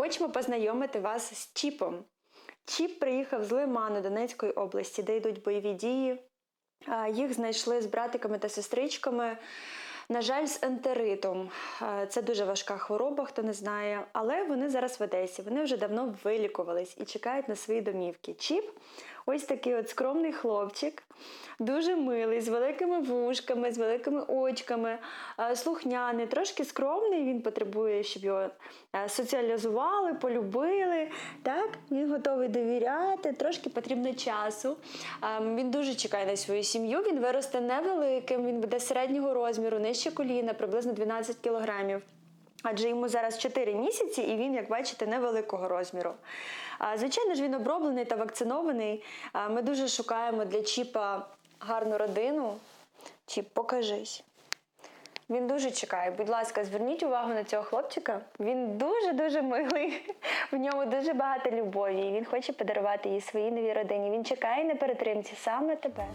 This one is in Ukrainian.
Хочемо познайомити вас з Чіпом. Чіп приїхав з Лиману Донецької області, де йдуть бойові дії. Їх знайшли з братиками та сестричками. На жаль, з ентеритом. Е, Це дуже важка хвороба, хто не знає. Але вони зараз в Одесі. Вони вже давно вилікувались і чекають на свої домівки. Чіп ось такий от скромний хлопчик, дуже милий, з великими вушками, з великими очками, е, слухняний, трошки скромний. Він потребує, щоб його е, соціалізували, полюбили. Так, він готовий довіряти, трошки потрібно часу. Ем, Він дуже чекає на свою сім'ю. Він виросте невеликим, він буде середнього розміру, нижче коліна, приблизно 12 кілограмів. Адже йому зараз 4 місяці, і він, як бачите, невеликого розміру. Звичайно ж, він оброблений та вакцинований. Ми дуже шукаємо для Чіпа гарну родину. Чіп, покажись. Він дуже чекає. Будь ласка, зверніть увагу на цього хлопчика. Він дуже-дуже милий. В ньому дуже багато любові. І він хоче подарувати їй своїй новій родині. Він чекає на перетримці саме тебе.